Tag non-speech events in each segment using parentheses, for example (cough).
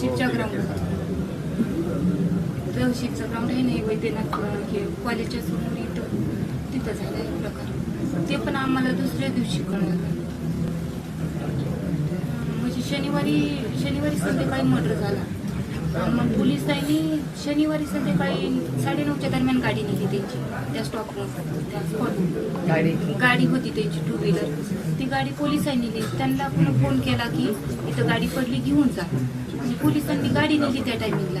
तहसीलच्या ground तहसीलचं ground आहे नाही वैद्यनाथ हे कॉलेजच्या समोर इथं तिथं झालं प्रकार. ते पण आम्हाला दुसऱ्या दिवशी कळलं. म्हणजे शनिवारी शनिवारी संध्याकाळी मर्डर झाला. मग पोलिसांनी शनिवारी संध्याकाळी साडेनऊच्या दरम्यान गाडी नेली त्यांची त्या स्टॉपवर त्या गाडी? गाडी होती त्यांची टू व्हीलर ती गाडी पोलिसांनी नेली. त्यांना पुन्हा फोन केला की इथं गाडी पडली घेऊन जा आणि पोलिसांनी गाडी नेली त्या टायमिंगला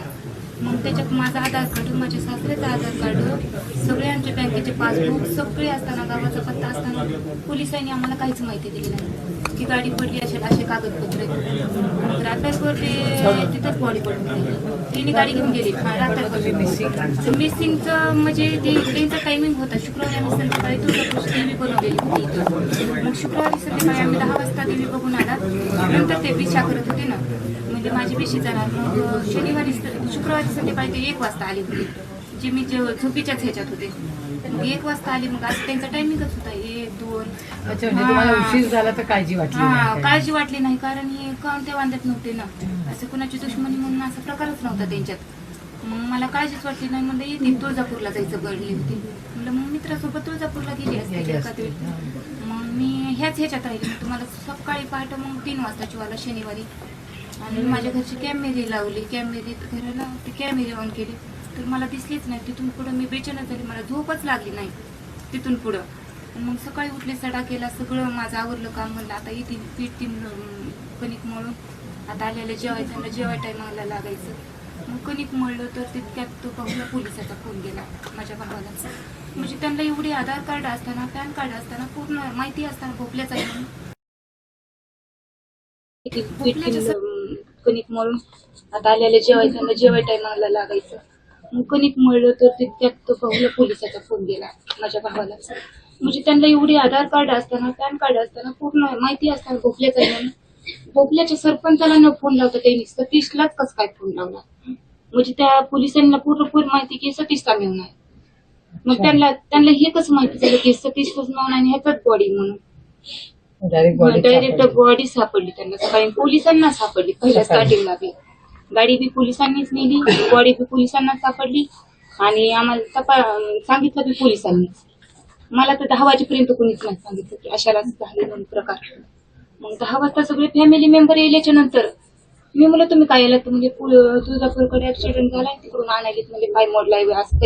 मग त्याच्यात माझं आधार कार्ड माझ्या सासऱ्याचं आधार कार्ड सगळे आमच्या बँकेचे पासबुक सगळे असताना गावाचा पत्ता असताना पोलिसांनी आम्हाला काहीच माहिती दिली नाही. की गाडी पडली असे असे कागदपत्र. मग रात्रभर ते तिथंच बॉडी पडून गेली. तिने गाडी घेऊन गेली. रात्रभर मिसिंग मिसिंगचं म्हणजे ते ट्रेनचा टायमिंग होता. शुक्रवारी आम्ही संध्याकाळी तुळजापूर देवी बनवलेली होती. मग शुक्रवारी संध्याकाळी आम्ही दहा वाजता देवी बघून आला. नंतर ते पिशा करत होते ना. म्हणजे माझी पिशी जाणार मग शनिवारी शुक्रवारी संध्याकाळी ते एक वाजता आली होती. जे मी जे झोपीच्याच ह्याच्यात होते. मग एक वाजता आली मग आज त्यांचा टायमिंगच होता. एक दोन अच्छा म्हणजे तुम्हाला. उशीर झाला तर काळजी वाटली हा नाही काय? काळजी वाटली नाही कारण हे काम ते वांदत नव्हते ना. असं कुणाची दुश्मनी म्हणून असा प्रकारच नव्हता त्यांच्यात. मग मला काळजीच वाटली नाही. म्हणजे येते तुळजापूरला जायचं घडली होती. म्हणलं मग मित्रासोबत तुळजापूरला गेली असते गेली एखाद असते. वेळी. मग मी ह्याच ह्याच्यात राहिली. मग तुम्हाला सकाळी पहाटे मग तीन वाजताची वाला शनिवारी. आणि माझ्या घरची कॅमेरी लावली कॅमेरी घराला ती कॅमेरी ऑन केली. तर मला दिसलीच नाही. तिथून पुढं मी बेचैनच झाली. मला झोपच लागली नाही तिथून पुढं. मग सकाळी उठले सडा केला सगळं माझं आवरलं काम म्हणलं आता येतील पीठ ती कणिक मळून. आता आलेलं जेवायचं जेवाय टायमाला लागायचं. मग कणिक मळलं तर तितक्यात तो पाहुला पोलिसाचा फोन गेला माझ्या भावाला. म्हणजे त्यांना एवढे आधार कार्ड असताना पॅन कार्ड असताना पूर्ण माहिती असताना भोपल्याचा कणिक मळून आता आलेलं जेवायचं जेवाय टायमाला लागायचं. मग कणिक मळलं तर तो पाहुला पोलिसाचा फोन गेला माझ्या भावाला. म्हणजे त्यांना एवढे आधार कार्ड असताना पॅन कार्ड असताना पूर्ण माहिती असताना भोपल्याचा म्हणून भोपल्याच्या सरपंचाला न फोन लावता त्यांनी सतीशलाच कस काय फोन लावला म्हणजे त्या पोलिसांना पूर्णपूर माहिती की सतीश मेहून आहे. मग त्यांना त्यांना हे कसं माहिती झालं की सतीशच मेहून आणि ह्याचाच बॉडी म्हणून? डायरेक्ट बॉडी सापडली. त्यांना. सकाळी पोलिसांना सापडली. पहिल्या. स्टार्टिंगला बी. गाडी बी पोलिसांनीच नेली बॉडी बी पोलिसांना सापडली आणि आम्हाला तपा सांगितलं बी पोलिसांनी. मला तर दहा वाजेपर्यंत कोणीच नाही सांगितलं की अशाला झाले म्हणून प्रकार. मग दहा वाजता सगळे फॅमिली मेंबर येल्याच्या नंतर मी म्हणलं तुम्ही काय आलात? म्हणजे तुळजापूरकडे ऍक्सिडेंट झालाय तिकडून आणायला म्हणजे पाय मोडलाय असं.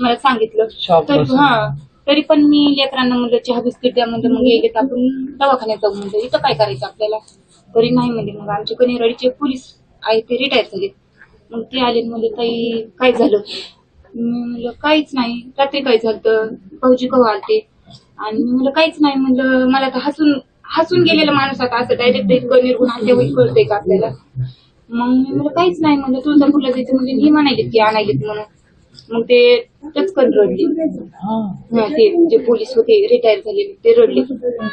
मला सांगितलं. तर. हा. तरी पण मी लेकरांना म्हणलं चहा बिस्किट द्या म्हणजे मग गेले तर आपण दवाखान्यात जाऊ म्हणलं. इथं काय करायचं आपल्याला? तरी नाही म्हणजे मग आमचे कनेरवाडीचे पोलीस आहे ते रिटायर झाले मग ते आले म्हणजे ताई काय झालं? मी म्हणलं काहीच नाही. रात्री काय झालं भाऊजी कवा आलते? आणि मी म्हणलं काहीच नाही. म्हणलं मला तर हसून हसून गेलेला माणूस आता असं डायरेक्ट इतकं निर्गुण आले कळतंय का आपल्याला? मग मी म्हणलं काहीच नाही. म्हणलं तुळजापूरला जायचं. म्हणजे हे म्हणायलीत की आणायलीत म्हणून. मग ते टचकन रडली. हा. ते जे पोलीस होते रिटायर झालेले ते रडले.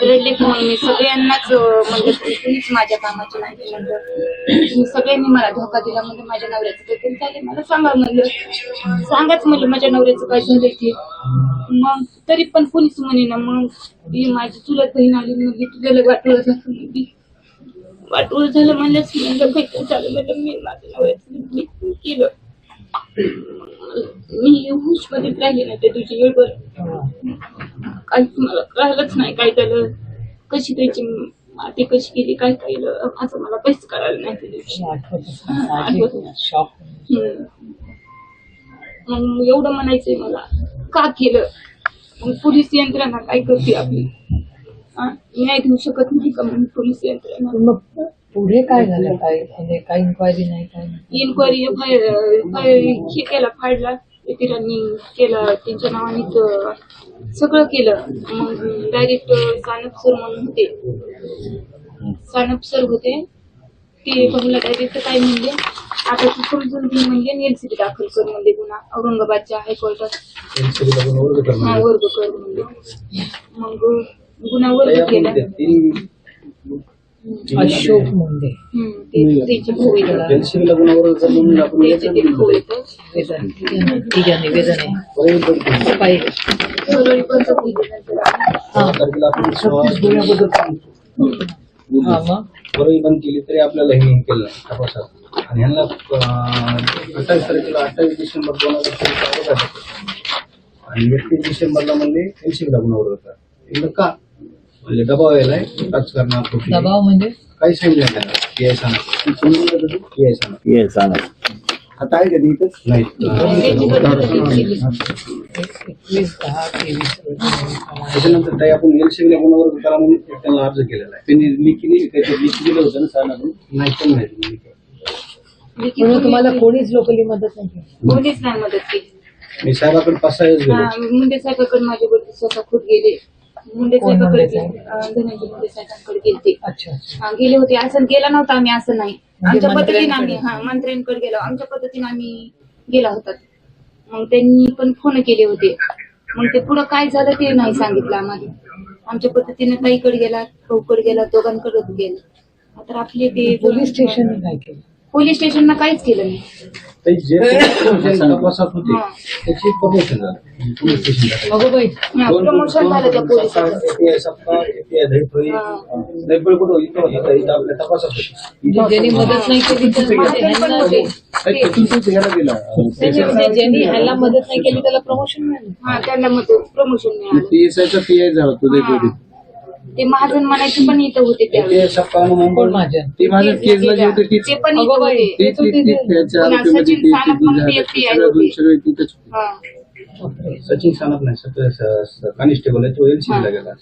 रडले की मग मी सगळ्यांनाच म्हणजे म्हणलं कुणीच माझ्या कामाचे नाही म्हणलं सगळ्यांनी मला धोका दिला. म्हणजे माझ्या नवऱ्याचं ते झाले मला सांगा. म्हणलं सांगाच म्हणलं माझ्या नवऱ्याचं काय झालं ते. मग तरी पण पोलीस म्हणे ना मग माझी चुलत बहीण आली म्हणजे तुझ्याला वाटलं झालं म्हणली झालं म्हणलंच म्हणलं काहीतरी झालं म्हणलं मी माझ्या नवऱ्याचं केलं. मी हुशमध्ये राहिले ना ते तुझी वेळवर काहीच मला कळालंच नाही काय झालं कशी त्याची माती कशी केली काय केलं असं मला काहीच कळालं नाही त्या दिवशी. शॉक. मग एवढं म्हणायचंय मला का केलं? मग पोलीस यंत्रणा काय करते आपली? हा? न्याय देऊ शकत नाही का मग पोलीस यंत्रणा? पुढे काय झालं काय म्हणजे काही इन्क्वायरी नाही काय नाही. इन्क्वायरी हे केला फाडला. वकिलांनी केला त्यांच्या नावानेच अं, सगळं केलं. मग डायरेक्ट सानप सर म्हणून होते. सानप सर होते. ते बघला डायरेक्ट काय म्हणले? आता तू समजून घे म्हणले एलसीबी दाखल कर म्हणले गुन्हा औरंगाबादच्या हायकोर्टात हा वर्ग कर म्हणले. मग गुन्हा वर्ग केला. अशोक मुंडे. बंद केली तरी आपल्याला हे केलं तपासात. आणि ह्यांना अठ्ठावीस तारखेला अठ्ठावीस डिसेंबर दोन हजार. आणि एकतीस डिसेंबरला म्हणजे एलसीबीला गुन्हा होता का? म्हणजे दबाव यायलाय राजकारणात कुठली- दबाव म्हणजे? काही सांगितलं नाही त्यांना. पी आय सांगा. पी आय सांगा. ये सांगा. आता आहे का इथं नाही. त्याच्यानंतर ताई आपण एलसीबीला गुन्हा करा म्हणून एक त्यांना अर्ज केलेला आहे. त्यांनी लिखी नाही काहीतरी लिखी दिलं होतं ना सरांना नाही पण नाही. म्हणून तुम्हाला कोणीच लोकली मदत नाही केली. कोणीच नाही मदत केली. मी साहेबाकडे पाच सहा वेळेस गेलो. हा, मुंडे साहेबाकडे माझे वडील स्वतः खूप गेले. मुंडे कोण साहेबाकडे मुंडे साहेब? अं, धनंजय मुंडे साहेबांकडे गेलते अच्छा अच्छा. हा, गेले होते. असं गेला नव्हता आम्ही असं नाही. म्हणजे आमच्या पद्धतीने आम्ही मंत्र्यांकडे? हा मंत्र्यांकडे गेलो. आमच्या पद्धतीने आम्ही गेला होता. मग त्यांनी पण फोन केले होते. मग ते पुढं काय झालं ते नाही सांगितलं आम्हाला. आमच्या पद्धतीने ताईकडे गेला भाऊकडे गेला दोघांकडे गेला. तर आपले ते पोलीस स्टेशनने काय केलं? पोलीस स्टेशनला काहीच केलं नाही. ते जे (laughs) जे तपासात होते. त्याची प्रमोशन झालं पोलीस स्टेशनला. अगो बाई प्रमोशन झालं त्या पोलिसाचं ज्यांनी मदत नाही केली तर म्हणजे ह्यांना- ज्यांनी ह्याला मदत नाही केली त्याला प्रमोशन मिळालं. हा त्यांना मग प्रमोशन मिळालं. PSI झाला तो हा. ते महाजन म्हणायचे पण इथं होते त्यावेळी कोण मुंबई ती माझ्या जी होती ती पण अगो बाई. होते. ती- पुन्हा सचिन ती- ती- सानप ती म्हणून झाली. ते FBI सगळ्या होते. सगळे तिथेच हा. बापरे. सचिन सानप नाही सत्य कॉन्स्टेबल आहे तो एलसीबीला गेला.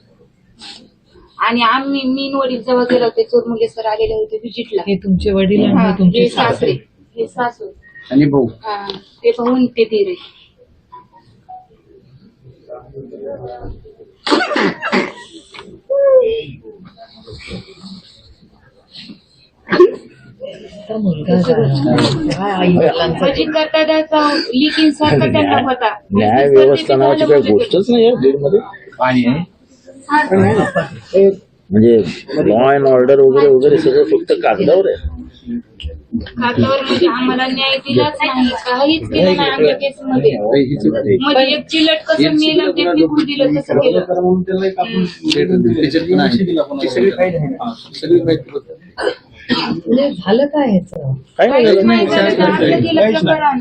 आणि आम्ही मी न वडील जेव्हा गेलो होते चोरमुले सर आलेले होते विजिटला. हे तुमचे वडील आणि हा, तुमचे हे सासरे. हे सासू. आणि भाऊ. हा, ते पाहून ते धीरे. न्याय व्यवस्था नावाची काही गोष्टच नाही आहे बीडमध्ये पाणी आहे. म्हणजे लॉ अँड ऑर्डर वगैरे वगैरे सगळं फक्त कागदावर आहे. म्हणजे आम्हाला न्याय दिलाच नाही. काहीच केलं नाही आमच्या केसमध्ये. म्हणजे एक चिलट कसं मेल आणि ते दिलं तसं केलं? हा. म्हणजे झालं काय ह्याचं? काय नाही. काहीच झालं. नाही. झालं. प्रकरण.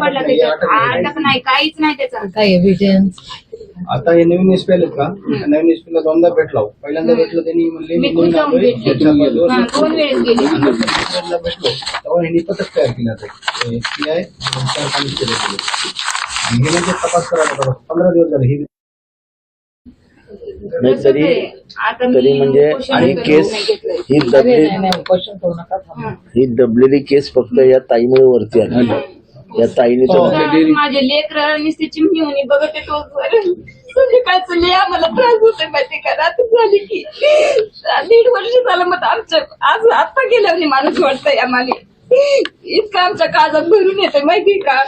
पडला त्याच्यात. नाही. काहीच नाही त्याचा. काय एव्हिडन्स आता हे नवीन एसपी आलेत का नवीन एसपी ला दोनदा भेटला. पहिल्यांदा भेटलं त्यांनी म्हणले मी नवीन आलोय, भेटले. हा, दोन वेळेस गेले तेव्हा ह्यांनी पथक तयार केलं एसपीआय चार कॉन्स्टेबल केले आणि हे म्हणजे तपास करायला. पंधरा दिवस झाले हे नाही तरी. आता तरी म्हणजे आणि केस. ही अरे दबली नाही नाही उपोषण करू नका थांबा. हा. ही दबलेली केस फक्त या ताईमुळे वरती आली या ताईने तर माझे लेकर नुसते चिमणी बघत येतो संध्याकाळचं लय आम्हाला त्रास होतोय माहिती का? रात्र झाली की. दीड वर्ष झालं मग आमचं आज आता गेल्याने माणूस वाटतंय आम्हाला इतकं आमच्या काळजात भरून येतंय माहिती का?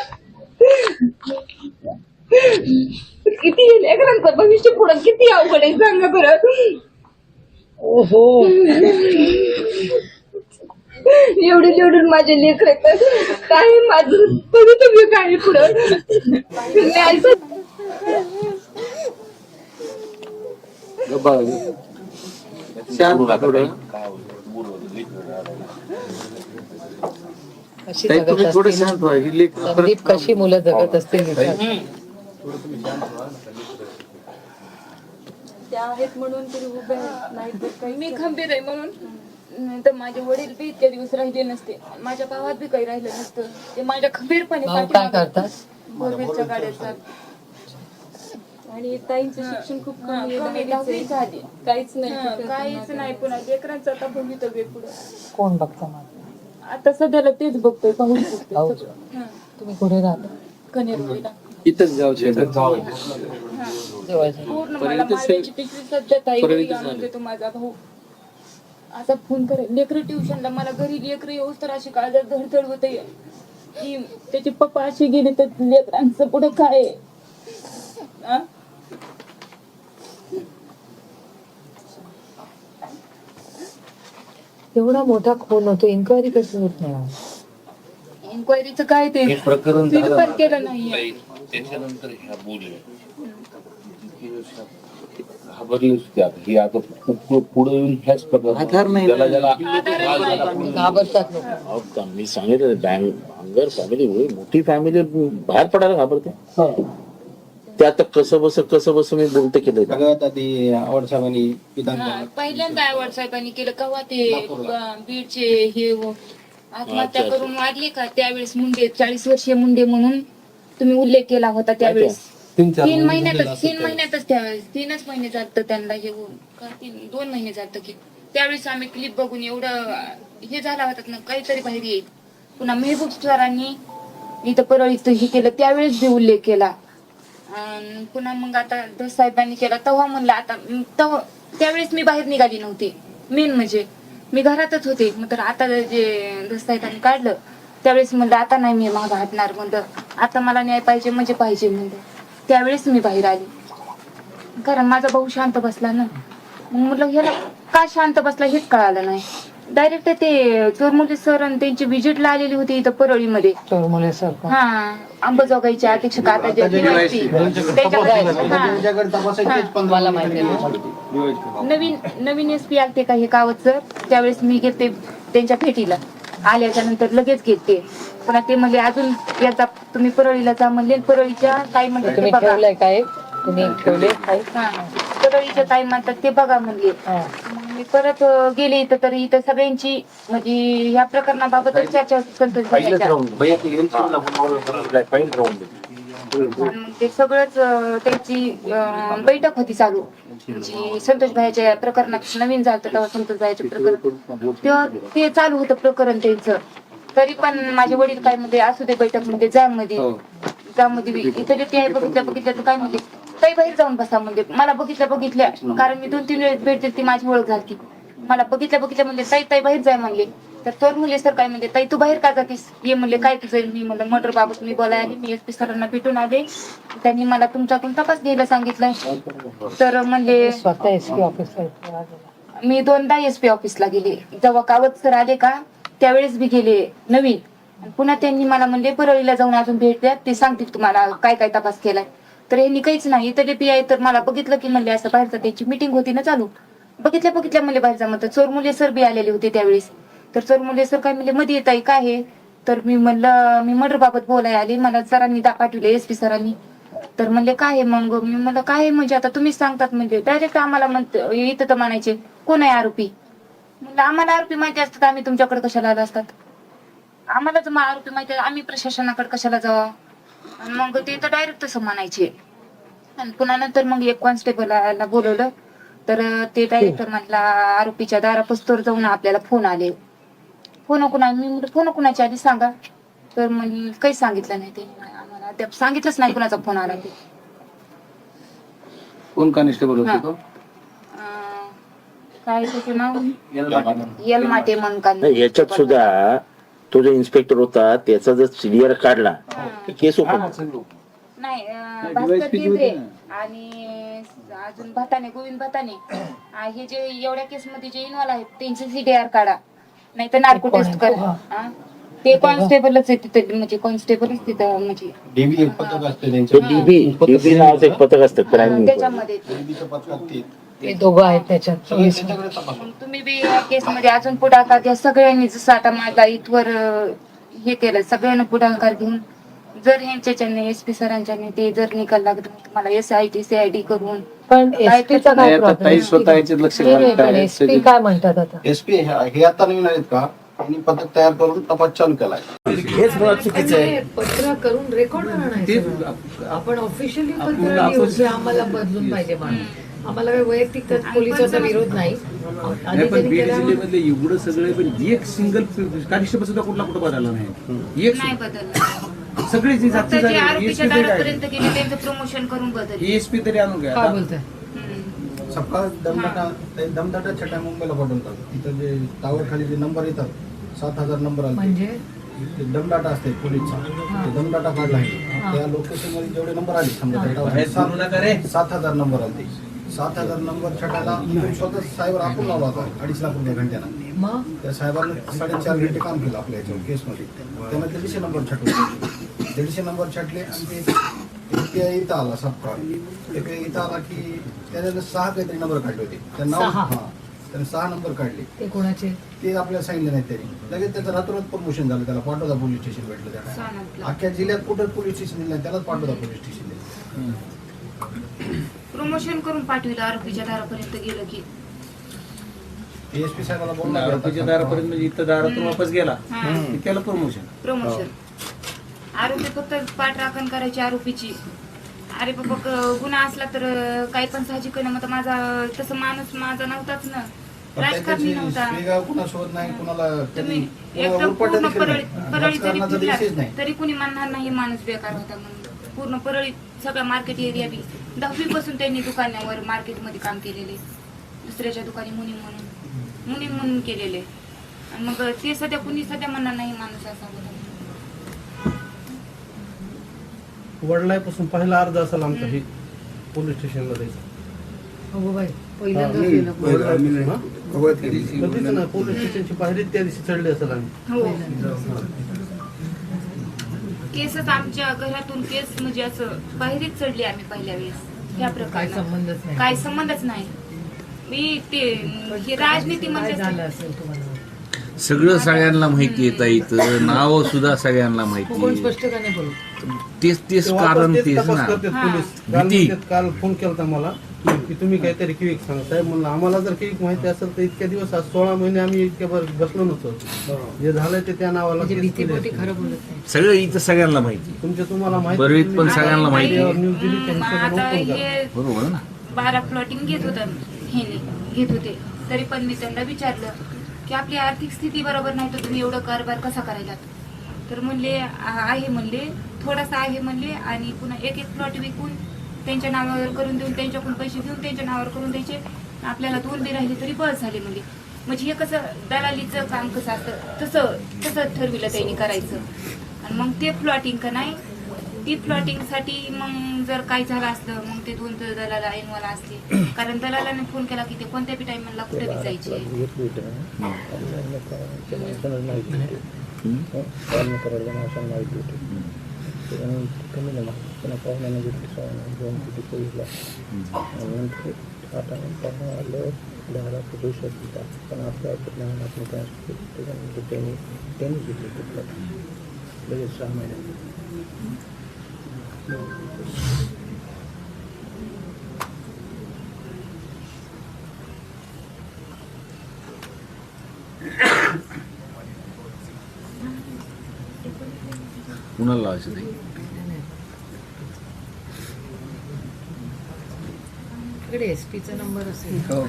किती लेकरांचं भविष्य पुढं किती अवघड आहे सांगा बरं. ओहो. एवढे एवढून माझे लेकर आहेत. काय माझं भवितव्य काय पुढं कशी जगत असतील. संदीप कशी मुलं जगत असतील विचार. त्या आहेत म्हणून तरी उभे आहेत नाही तर काही मी खंबीर आहे म्हणून. नाही तर माझे वडील बी इतके दिवस राहिले नसते. माझ्या भावात बी काही राहिलं नसतं. ते माझ्या खंबीरपणे भाऊ काय करतात? बोरवेलच्या गाड्याचा आणि ताईंचं शिक्षण खूप कमी आहे, दहावीच दहावीच्या आहे. आधी काहीच नाही हा, काहीच. नाही पुन्हा. लेकरांचं आता भवितव्य पुढं. कोण बघतं माझं आता सध्याला तेच बघतोय पाहून भाऊ. बघतोय तुम्ही कुठे राहता? कनेरवाडीला इथंच गावचे जवळच्या पूर्ण मला मारण्याची पिशवी सध्या ताई आणून देतो माझा भाऊ. असा फोन करे. लेकरं ट्युशनला मला घरी लेकरं येऊस तर अशी काळजात धडधड होते. की त्याचे पप्पा असे गेले तर लेकरांचं पुढं काय? एवढा मोठा खून होतो. इन्क्वायरी कशी होत नाही? इन्क्वायरीचं काय ते? प्रकरण पण केलं नाहीये. त्याच्यानंतर ह्या बोलल्या. घाबरलेच होते आता. ही आता खूप पुढे येऊन ह्याच प्रकार आधार नाही. ज्याला ज्याला घाबरतात लोक. अहो, का- मी सांगितलं बँग भांगर फॅमिली एवढी मोठी फॅमिली बाहेर पडायला घाबरते. ते आता कसं बस कसं बस मी बोलते केलं सगळ्यात आधी आवड साहेबांनी विधान हा, केलं. पहिल्यांदा आवड साहेबांनी केलं. केव्हा ते बीडचे हे व- आत्महत्या अच्छा, करून वाढले का? त्यावेळेस मुंडे चाळीस वर्षीय मुंडे म्हणून तुम्ही उल्लेख केला होता त्यावेळेस. तीन महिन्यातच तीन महिन्यातच त्यावेळेस तीनच महिने जात त्यांना हे होऊन. का तीन दोन महिने जात की. त्यावेळेस आम्ही क्लिप बघून एवढं अं, हे झाला होता ना काहीतरी बाहेर येईल. पुन्हा मेहबूब सरांनी इथं परळीत हे केलं त्यावेळेस बी उल्लेख केला. अन् पुन्हा मग आता दस साहेबांनी केला तेव्हा म्हणलं आता म, तेव्हा त्यावेळेस मी बाहेर निघाली नव्हती. मेन म्हणजे मी घरातच होते. मग तर आता जे दस साहेबांनी काढलं त्यावेळेस म्हणलं आता नाही मी मागं हटणार म्हणलं. आता मला न्याय पाहिजे म्हणजे पाहिजे म्हणलं. त्यावेळेस मी बाहेर आली. कारण माझा भाऊ शांत बसला ना. मग म्हटलं ह्याला का शांत बसला हेच कळालं नाही. डायरेक्ट ते चोरमुले सर आणि त्यांची व्हिजिटला आलेली होती इथं परळीमध्ये. चोरमुले हा अंबजोगाईचे जे DYSP, त्याच्याकडे- हा. त्यांच्याकडे पंधरा मला माहिती. नवीन नवीन एस पी आलते का हे गावाचं त्यावेळेस मी गेलते त्यांच्या भेटीला. आल्याच्यानंतर लगेच गेलते पुन्हा ते म्हणले अजून याचा तुम्ही परळीला जा. म्हणले परळीच्या काय म्हणले ते तुम्ही बघा. ठेवलंय काय तुम्ही ठेवले काय हा? परळीच्या काय म्हणतात ते बघा म्हणले. हा. मग मी परत अं, गेले इथं तर इथं सगळ्यांची म्हणजे ह्या प्रकरणाबाबत चर्चा संतोष भाईच्या. आणि मग ते सगळंच अं, त्यांची अं, बैठक होती चालू. म्हणजे संतोष भाईच्या प्रकरणात नवीन झालं तेव्हा संतोष भाईचे प्रकरण तेव्हा ते चालू होतं प्रकरण त्यांचं. तरी पण माझे वडील काय मध्ये असू दे बैठकमध्ये जा मध्ये. जा मध्ये. इथं ते आहे. बघितल्या बघितल्या तर काय म्हणते ताई बाहेर जाऊन बसा म्हणजे मला बघितल्या बघितल्या कारण मी दोन तीन वेळेस भेट दिली ती माझी ओळख झाली मला बघितल्या बघितल्या म्हणजे ताई ताई बाहेर जाय म्हणले. तर तर म्हणले सर काय म्हणले ताई तू बाहेर का जातीस? ये म्हणले काय तुझं? मी म्हणलं मर्डर बाबत मी बोलाय आले मी एस पी सरांना भेटून आले. त्यांनी मला तुमच्याकडून तपास घ्यायला सांगितलंय तर म्हणले स्वतः एस पी ऑफिसला मी दोनदा एस पी ऑफिसला गेले. जेव्हा कावत सर आले का त्यावेळेस बी गेले नवीन आणि पुन्हा त्यांनी मला म्हणले परळीला जाऊन अजून भेट द्या ते सांगतील तुम्हाला काय काय तपास केलाय. तर यांनी काहीच नाही. तर पी आय तर मला बघितलं की म्हणले असं बाहेरचं त्याची मिटिंग होती ना चालू. बघितल्या बघितल्या म्हणले बाहेरचा म्हणतात चोरमुले सर बी आलेले होते त्यावेळेस. तर चोरमुले सर काय म्हणले मध्ये येत आहे काय आहे? तर मी म्हणलं मी मर्डर बाबत बोलाय आले. मला सरांनी दा पाठवले एस पी सरांनी. तर म्हणले काय आहे मग? मी म्हणलं काय आहे म्हणजे आता तुम्हीच सांगतात म्हणजे. डायरेक्ट आम्हाला म्हणत इथं तर म्हणायचे कोण आहे आरोपी? म्हणलं आम्हाला आरोपी माहिती असतात. आम्ही तुमच्याकडे कशाला आला असतात? आम्हाला मग आरोपी माहिती आहे, आम्ही प्रशासनाकडे कशाला जावं आणि मग ते तर डायरेक्ट तसं म्हणायचे. आणि पुन्हा नंतर मग एक कॉन्स्टेबलला बोलवलं. तर ते डायरेक्टर म्हटला आरोपीच्या दारापस्तोर जाऊन आपल्याला फोन आले. फोन कुणा मी म्हटलं फोन कुणाच्या आधी सांगा? तर म्हणजे काही सांगितलं नाही ते आम्हाला अद्याप सांगितलंच नाही कुणाचा फोन आला ते. कोण कॉन्स्टेबल. होते? तो अं, काय त्याचं नाव? यल माटे म्हणून. का नाही, याच्यात सुद्धा तो जो इन्स्पेक्टर होता त्याचा जर क्लिअर काढला की केस ओपन. नाही अं, भास्कर केंद्रे आणि अजून भाताने गोविंद भाताने हे जे एवढ्या केस मध्ये जे इन्व्हॉल्व आहेत त्यांचे सीडीआर काढा. नाही तर नार्को टेस्ट करा. हा? ते कॉन्स्टेबलच आहे तिथं म्हणजे कॉन्स्टेबलच तिथं म्हणजे डीबी एक पथक असते ते त्यांच्या डीबी डीबी नावाचं एक पथक असतं क्राईम त्याच्यामध्ये. ते. ते दोघं आहेत त्याच्यात. सगळे त्यांच्याकडे तपास. मग तुम्ही बी या केस मध्ये अजून पुढाकार घ्या. सगळ्यांनी जसं आता माझा इथवर अं, हे केलं सगळ्यांना पुढाकार घेऊन जर ह्यांच्याच्याने एस पी सरांच्याने ते जर निकाल लागत तुम्हाला S I T C I D करून पण एसपीचा काय आता ताई प्रॉब्लेम स्वतः याच्यात लक्ष घालत आहे. एसपी काय म्हणतात आता? एसपी हे आता नवीन आहेत का? त्यांनी पथक तयार करून तपास चालू केलाय. हेच मुळात चुकीचं आहे. पत्र करून रेकॉर्ड आणायचं आपण ऑफिशियली पत्र लिहू की आम्हाला बदलून पाहिजे म्हणून. आम्हाला काही वैयक्तिक त्यात पोलिसाचा विरोध नाही. आणि नाही पण त्यांनी बीड केल्यावर जिल्ह्यामधले एवढं सगळे पण एक सिंगल कानिष्टपल सुद्धा कुठला कुठं बदलला नाही. एक नाही बदललं सगळे जे जाती जे झाले आरोपीच्या ESP तरी दारापर्यंत गेले त्यांचं प्रमोशन करून बदलले. ESP तरी आणून घ्या. काय. बोलताय. सबका दमदाटा ते दमदाटा छटा मुंबईला पाठवतात. तिथं जे टावर खाली जे नंबर येतात सात हजार नंबर आले. म्हणजे? ते दमडाटा असते पोलीसचा. ते दमडाटा काढला आहे. त्या लोकेशनमध्ये जेवढे नंबर आले समजा त्या टावर सात- सात हजार नंबर आले सात हजार नंबर छटाला स्वतः साहेब आपण लावला होता अडीच लाख रुपये घंट्याला. मग? त्या साहेबांनी साडेचार घंटे काम केलं आपल्या याच्यावर केसमध्ये. त्यांना दीडशे नंबर छटले दीडशे नंबर छटले आणि ते इथं आला सबका एक इथं आला की त्याच्याकडे सहा काहीतरी नंबर काढले होते. त्या नाव सहा? हा. त्याने सहा नंबर काढले. ते कोणाचे? ते आपल्याला सांगितले नाहीत त्यांनी. लगेच त्याचं रातोरात प्रमोशन झालं. त्याला पाठवता पोलीस स्टेशन भेटलं त्याला. अख्ख्या जिल्ह्यात कुठं पोलीस स्टेशन दिलं नाही, त्यालाच पाठवता पोलीस स्टेशनला प्रमोशन करून पाठविलं. आरोपीच्या दारापर्यंत गेलं की. एसपी साहेबाला आरोपीच्या बोलला दारापर्यंत म्हणजे इथं दारातून वापस गेला. हा. की त्याला प्रमोशन प्रमोशन आरोपी फक्त पाठराखण करायची आरोपीची. अरे बाबा गुन्हा असला तर काही पण साहजिक आहे ना मग माझा तसं माणूस माझा नव्हताच ना. राजकारणी नव्हता. नाही तुम्ही एकदम पूर्ण परळी नाही. परळी विषयच नाही. तरी कुणी म्हणणार नाही माणूस बेकार होता म्हणून. पूर्ण परळी सगळा मार्केट एरिया बी. दहावी पासून त्यांनी दुकानावर मार्केटमध्ये काम केलेले. दुसऱ्याच्या दुकानी मुनी म्हणून. मुनी म्हणून केलेले. आणि मग ते सध्या कुणी सध्या म्हणणार नाही माणूस असा होता. वडिलापासून पहिला अर्ज असेल आमचा हे पोलीस स्टेशनला द्यायचा. हो बाई पहिल्यांदा गेलं. कधीच नाही. पोलीस स्टेशनची पायरीच त्या दिवशी चढली असेल आम्ही. हो. केसच आमच्या घरातून केस म्हणजे असं बाहेरच चढली आम्ही पहिल्या वेळेस. ह्या काय प्रकारे. संबंधच नाही. काय संबंधच नाही. मी ते हे राजनीती काय म्हणजे झालं असेल तुम्हाला? सगळं सगळ्यांना माहिती येत इथं नाव सुद्धा सगळ्यांना कोण माहिती स्पष्ट का नाही बोलत? तेच तेच कारण तेच तेच तपास ना. करतात. पोलीस. काल भीती. म्हणतात, काल फोन केला मला की तुम्ही काहीतरी किवीक सांगा. साहेब म्हणलं आम्हाला जर किवीक माहिती असेल तर इतक्या दिवस आज सोळा महिने आम्ही इतक्या बरं बसलो नव्हतो. जे झालंय ते त्या नावाला म्हणजे केस भीतीपोटी केली. खरं बोलत नाही. सगळं इथं सगळ्यांना माहिती. तुमच्या तुम्हाला माहिती पण सगळ्यांना माहिती आहे. मीडियावर न्यूज दिली त्या हिशोबाने करा. हे बरोबर ना. बारा प्लॉटिंग घेत होता. हे घेत होते. तरी पण मी त्यांना विचारलं की आपली आर्थिक स्थिती बरोबर नाही तर तुम्ही एवढं कारभार कसा करायला तर म्हणले आ- आहे म्हणले थोडासा आहे म्हणले आणि पुन्हा एक एक प्लॉट विकून त्यांच्या नावावर करून देऊन त्यांच्याकडून पैसे घेऊन त्यांच्या नावावर करून द्यायचे. आपल्याला दोन बी राहिले तरी बस झाले म्हणजे म्हणजे हे कसं दलालीचं काम कसं असतं? तसं तसं ठरविलं त्यांनी करायचं. आणि मग ते प्लॉटिंग का नाही ती प्लॉटिंगसाठी मग जर काही झालं असलं मग ते दोन तर दलाला ऐनवाला असले कारण दलालाने फोन केला की ते कोणत्या बी टायमाला कुठे बी जायचे. कुणाला लावायचं नाही इकडे एसपीचा नंबर असेल हो.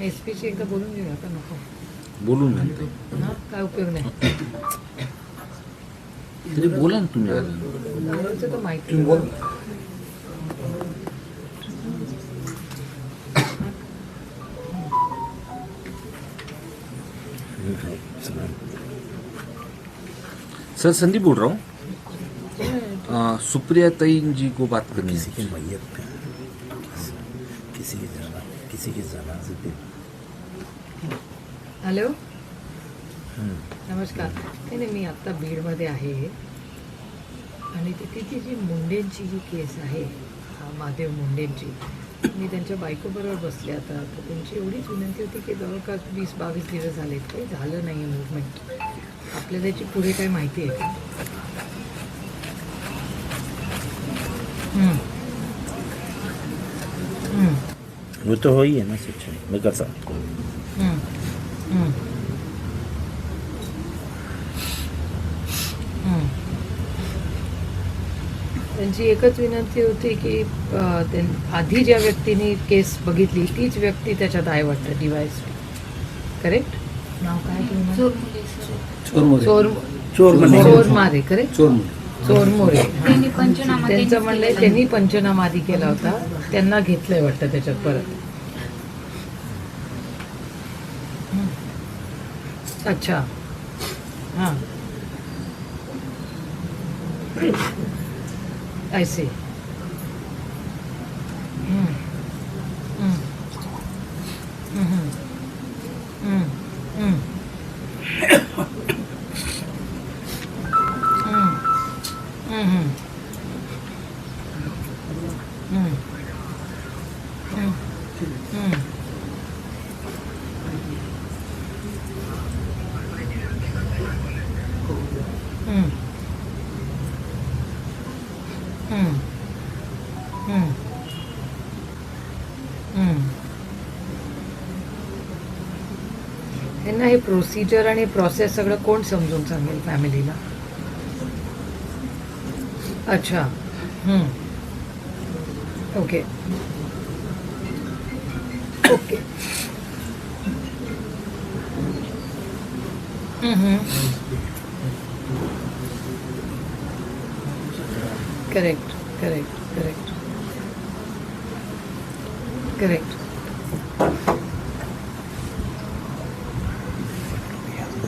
एसपीची एकदा बोलून घेऊया का नको. बोलून हा काय उपयोग नाही. तरी बोला ना तुम्ही. तर माहिती सर संदीप बोल रहा हूँ. अ, सुप्रिया तईन जी को बात करनी है। हॅलो? नमस्कार. नाही नाही मी आत्ता बीडमध्ये आहे. आणि तिथे ती जी मुंडेंची जी केस आहे हा महादेव मुंडेंची मी त्यांच्या बायकोबरोबर बसले आता. तर त्यांची एवढीच विनंती होती की जवळपास वीस बावीस दिवस झाले काही झालं नाही मुवमेंट आपल्याला त्याची पुढे काय माहिती आहे? का हम्म. हम्म. वो तो ना सच्चाई मैं कर सकता हम्म. हम्म. हम्म. त्यांची एकच विनंती होती की आधी ज्या व्यक्तीने केस बघितली तीच व्यक्ती त्याच्यात आहे वाटतं डिवाइस करेक्ट नाव काय चोर. चोरमोरे चोर चोर चोर मारे करेक्ट चोरमोरे चोर मोरे त्यांनी पंचनामा त्यांचं म्हणलंय. त्यांनी पंचनामा आधी केला होता त्यांना घेतलंय वाटतं त्याच्यात परत. अच्छा. हां. आय सी त्यांना हे प्रोसिजर आणि प्रोसेस सगळं कोण समजून सांगेल फॅमिलीला अच्छा. Okay okay correct correct Correct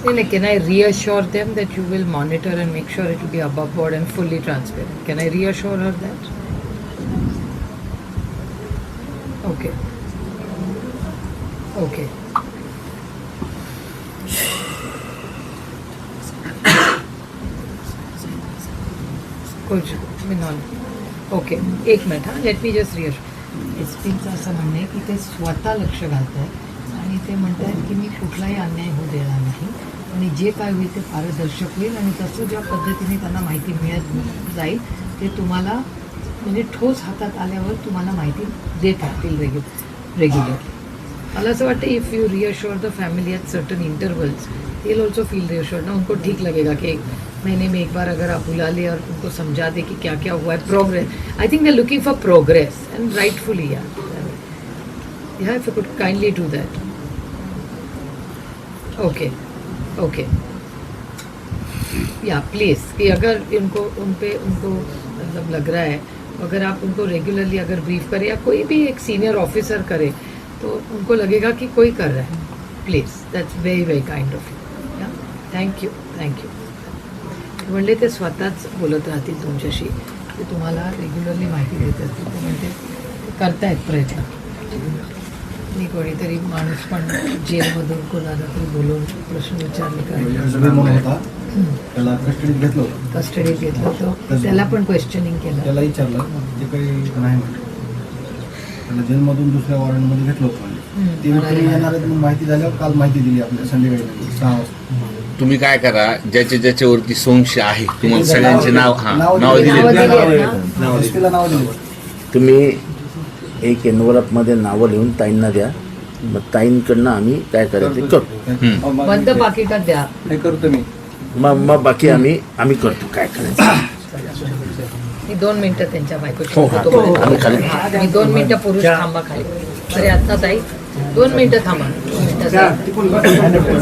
Like, can I reassure them that you will monitor and make sure it will be above board and fully transparent? Can I reassure her that? Okay. Okay. कुछ मिनॉल okay एक minute हां let me just rear S पीचं असं म्हणणं आहे की ते स्वतः लक्ष घालत आहेत आणि ते म्हणत आहेत की मी कुठलाही अन्याय होऊ देणार नाही. आणि जे काय होईल ते पारदर्शक होईल आणि तसं ज्या पद्धतीने त्यांना माहिती मिळत जाईल ते तुम्हाला म्हणजे ठोस हातात आल्यावर तुम्हाला माहिती देत राहतील रेग्यु रेग्युलर मला असं वाटतं if you reassure the family at certain intervals they'll also feel reassured. ना उनको ठीक लगेगा की एक महीने में एक बार अगर आप बुला ले और उनको समझा दे कि क्या क्या हुआ है progress I think they looking for progress and rightfully yeah yeah you kindly do that okay okay yeah please कि अगर इनको उन पे उनको मतलब लग रहा है, अगर आप उनको रेगुलरली अगर ब्रीफ करें या कोई भी एक सीनियर ऑफिसर करे तो उनको लगेगा कि कोई कर रहा है। Please that's very very kind of you yeah thank you thank you म्हणले ते स्वतःच बोलत राहतील तुमच्याशी. ते तुम्हाला रेग्युलरली माहिती देत असतील ते म्हणते ते करतायत प्रयत्न. मी कोणीतरी माणूस पण जेलमधून कोणाला तरी बोलवून प्रश्न विचारले का? होता. त्याला कस्टडीत घेतलं कस्टडीत घेतलं होतं. त्याला पण क्वेश्चनिंग केलं. त्याला विचारलं. ते काही नाही म्हटलं त्याला जेलमधून दुसऱ्या वॉरंटमध्ये घेतलं होतं. म्हणजे ते व्यक्ती येणार आहेत म्हणून माहिती झाल्यावर काल माहिती दिली आपल्याला संध्याकाळी. सहा वाजता. तुम्ही काय करा ज्याच्या ज्याच्यावरती संशय आहे तुम्हाला ते सगळ्यांचे नाव हा नाव दिले. नावं तुम्ही एक एनवलपमध्ये नावं लिहून ताईंना द्या. मग ताईंकडनं आम्ही काय करायचं ते करू बंद पाकिटात द्या. हे करतो मी. मग मग बाकी आम्ही आम्ही करतो. काय करायचं? मी दोन मिनिटं त्यांच्या बायकोची हो, हो. आम्ही खाली. हा, मी दोन मिनिटं पुरुष थांबा खाली. अरे आता ताई दोन मिनिटं थांबा दोन मिनिटं ताई.